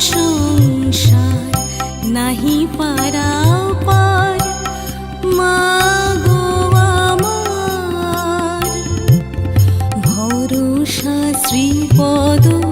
সংসার নাহি পারা পার। মা গো আমার। ভরসা শ্রীপদ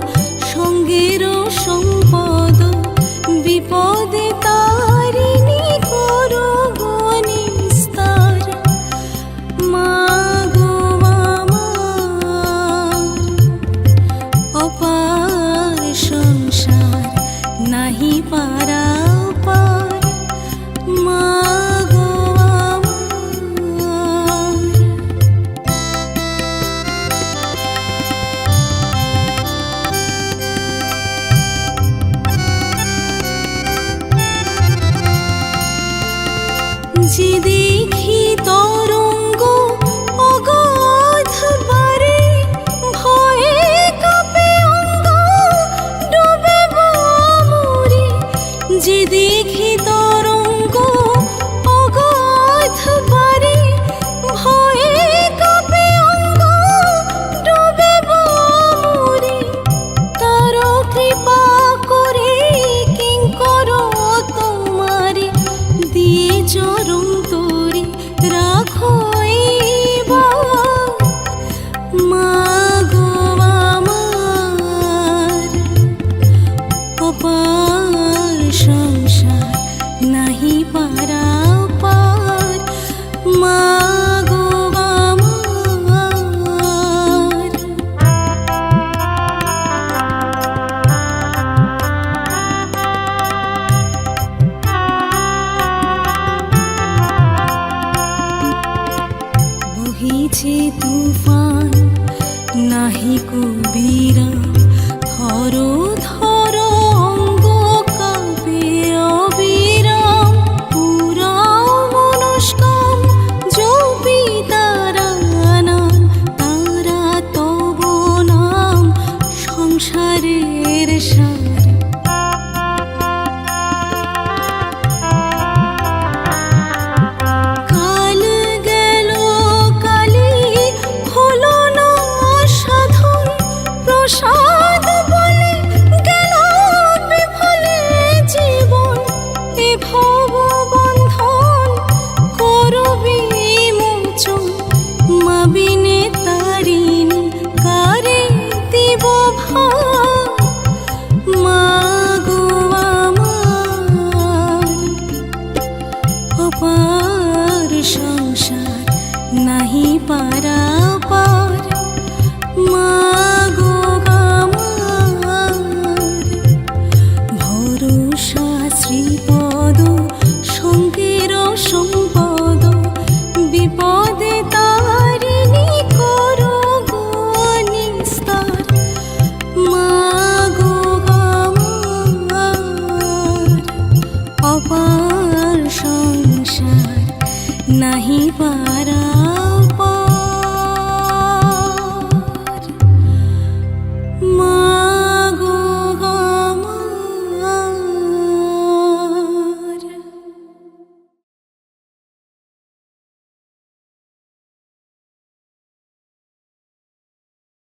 জিদের তুফান নাহি কুবীরা ধরো ধর 啥 नहीं वारा